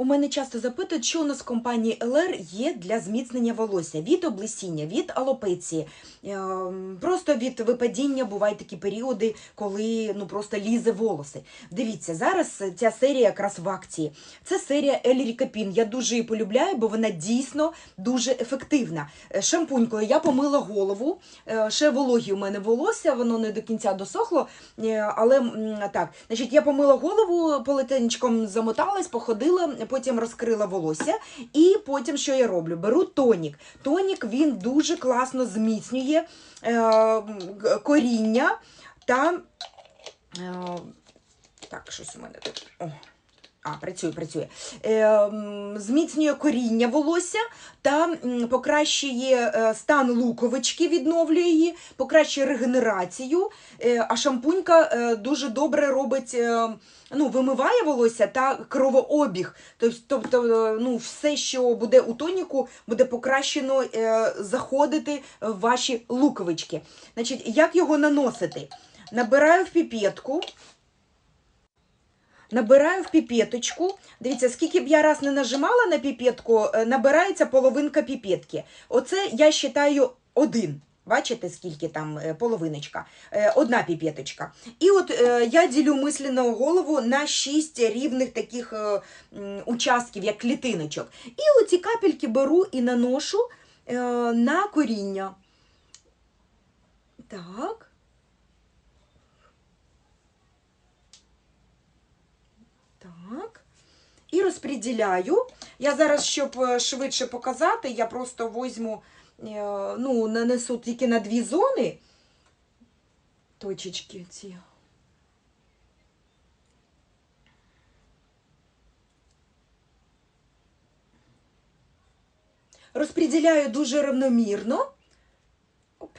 У мене часто запитують, що у нас в компанії ЛР є для зміцнення волосся від облесіння, від алопеції, е, просто від випадіння бувають такі періоди, коли ну просто лізе волоси. Дивіться, зараз ця серія якраз в акції. Це серія Ель Рікапін. Я дуже її полюбляю, бо вона дійсно дуже ефективна. Е, Шампунькою я помила голову, е, ще вологі у мене волосся, воно не до кінця досохло. Але так, значить, я помила голову, полотенечком замоталась, походила, потім розкрила волосся. І потім що я роблю? Беру тонік. Тонік він дуже класно зміцнює е, коріння та. Е, так, щось у мене тут. О. А, працює, працює. Е, зміцнює коріння волосся та покращує е, стан луковички, відновлює її, покращує регенерацію. Е, а шампунька е, дуже добре робить, е, ну, вимиває волосся та кровообіг. Тобто, ну, все, що буде у тоніку, буде покращено заходити в ваші луковички. Значить, як його наносити? Набираю в піпетку. Набираю в піпеточку. Дивіться, скільки б я раз не нажимала на піпетку, е, набирається половинка піпетки. Оце я вважаю один. Бачите, скільки там е, половиночка? Е, Одна піпеточка. І от я ділю мисленну голову на шість рівних таких участків, як клітиночок. І оці капельки беру і наношу на коріння. Так. І розподіляю. Я зараз, щоб е, швидше показати, я просто візьму, е, ну, нанесу тільки на дві зони. Точечки ці. Розподіляю дуже рівномірно. Оп.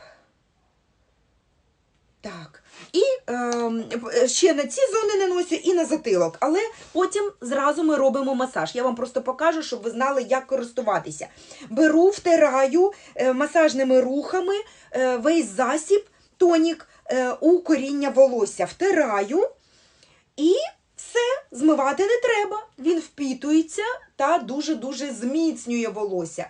Так. І ем, е, ще на ці зони наносю і на затилок. Але потім зразу ми робимо масаж. Я вам просто покажу, щоб ви знали, як користуватися. Беру, втираю е, масажними рухами е, весь засіб, тонік е, у коріння волосся. Втираю і все, змивати не треба. Він впітується та дуже-дуже зміцнює волосся.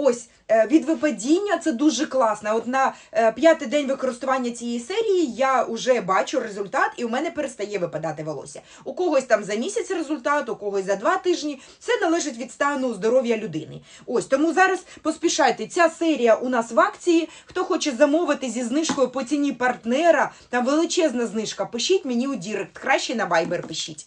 Ось е, від випадіння це дуже класно. От на е, п'ятий день використання цієї серії я вже бачу результат, і у мене перестає випадати волосся. У когось там за місяць результат, у когось за два тижні. Все залежить від стану здоров'я людини. Ось тому зараз поспішайте. Ця серія у нас в акції. Хто хоче замовити зі знижкою по ціні партнера, там величезна знижка. Пишіть мені у Дірект. Краще на Viber пишіть.